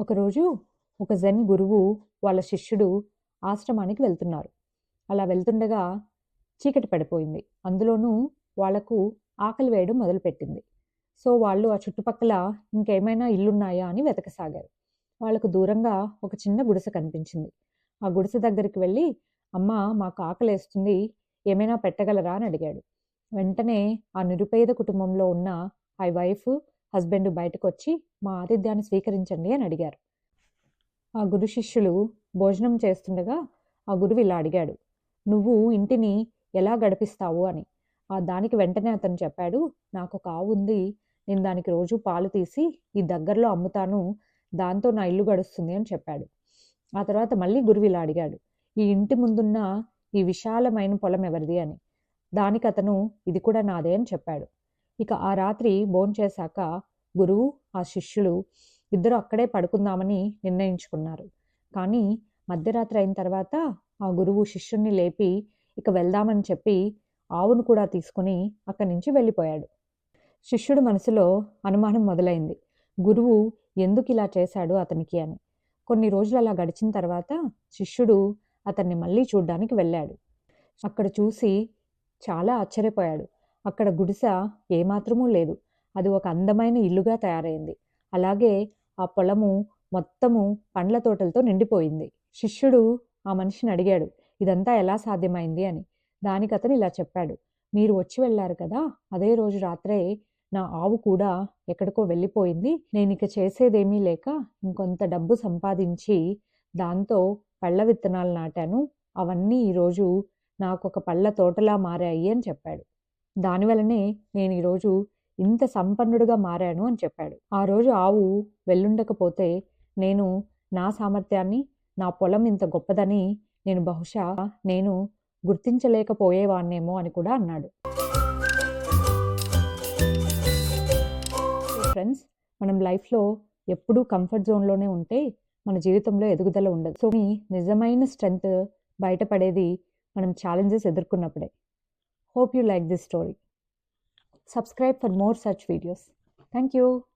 ఒకరోజు ఒక జెన్ గురువు వాళ్ళ శిష్యుడు ఆశ్రమానికి వెళ్తున్నారు. అలా వెళ్తుండగా చీకటి పడిపోయింది. అందులోనూ వాళ్ళకు ఆకలి వేయడం మొదలుపెట్టింది. సో వాళ్ళు ఆ చుట్టుపక్కల ఇంకేమైనా ఇల్లున్నాయా అని వెతకసాగారు. వాళ్ళకు దూరంగా ఒక చిన్న గుడిసె కనిపించింది. ఆ గుడిసె దగ్గరికి వెళ్ళి అమ్మ మాకు ఆకలేస్తుంది. ఏమైనా పెట్టగలరా? అని అడిగాడు. వెంటనే ఆ నిరుపేద కుటుంబంలో ఉన్న ఆ వైఫ్ హస్బెండ్ బయటకు వచ్చి మా ఆతిథ్యాన్ని స్వీకరించండి అని అడిగారు. ఆ గురు శిష్యులు భోజనం చేస్తుండగా ఆ గురువు ఇలా అడిగాడు నువ్వు ఇంటిని ఎలా గడిపిస్తావు అని. ఆ దానికి వెంటనే అతను చెప్పాడు నాకు ఒక ఆవు ఉంది నేను దానికి రోజు పాలు తీసి ఈ దగ్గరలో అమ్ముతాను దాంతో నా ఇల్లు గడుస్తుంది అని చెప్పాడు. ఆ తర్వాత మళ్ళీ గురువు ఇలా అడిగాడు ఈ ఇంటి ముందున్న ఈ విశాలమైన పొలం ఎవరిది అని. దానికి అతను ఇది కూడా నాదే అని చెప్పాడు. ఇక ఆ రాత్రి భోంచేశాక గురువు ఆ శిష్యులు ఇద్దరు అక్కడే పడుకుందామని నిర్ణయించుకున్నారు. కానీ మధ్యరాత్రి అయిన తర్వాత ఆ గురువు శిష్యుణ్ణి లేపి ఇక వెళ్దామని చెప్పి ఆవును కూడా తీసుకుని అక్కడి నుంచి వెళ్ళిపోయాడు. శిష్యుడు మనసులో అనుమానం మొదలైంది. గురువు ఎందుకు ఇలా చేశాడు అతనికి అని. కొన్ని రోజులు అలా గడిచిన తర్వాత శిష్యుడు అతన్ని మళ్ళీ చూడ్డానికి వెళ్ళాడు. అక్కడ చూసి చాలా ఆశ్చర్యపోయాడు. అక్కడ గుడిసె ఏమాత్రమూ లేదు. అది ఒక అందమైన ఇల్లుగా తయారైంది. అలాగే ఆ పొలము మొత్తము పండ్ల తోటలతో నిండిపోయింది. శిష్యుడు ఆ మనిషిని అడిగాడు ఇదంతా ఎలా సాధ్యమైంది? అని. దానికి అతను ఇలా చెప్పాడు మీరు వచ్చి వెళ్ళారు కదా అదే రోజు రాత్రే నా ఆవు కూడా ఎక్కడికో వెళ్ళిపోయింది. నేను ఇక చేసేదేమీ లేక ఇంకొంత డబ్బు సంపాదించి దాంతో పళ్ళ విత్తనాలు నాటాను. అవన్నీ ఈరోజు నాకు ఒక పళ్ళ తోటలా మారాయి అని చెప్పాడు. దానివల్లనే నేను ఈరోజు ఇంత సంపన్నుడుగా మారాను అని చెప్పాడు. ఆ రోజు ఆవు వెళ్ళుండకపోతే నేను నా సామర్థ్యాన్ని నా పొలం ఇంత గొప్పదని నేను బహుశా నేను గుర్తించలేకపోయేవాన్నేమో అని కూడా అన్నాడు. ఫ్రెండ్స్ మనం లైఫ్లో ఎప్పుడూ కంఫర్ట్ జోన్లోనే ఉంటే మన జీవితంలో ఎదుగుదల ఉండదు. సో మీ నిజమైన స్ట్రెంగ్త్ బయటపడేది మనం ఛాలెంజెస్ ఎదుర్కొన్నప్పుడే. Hope you like this story. Subscribe for more such videos. Thank you.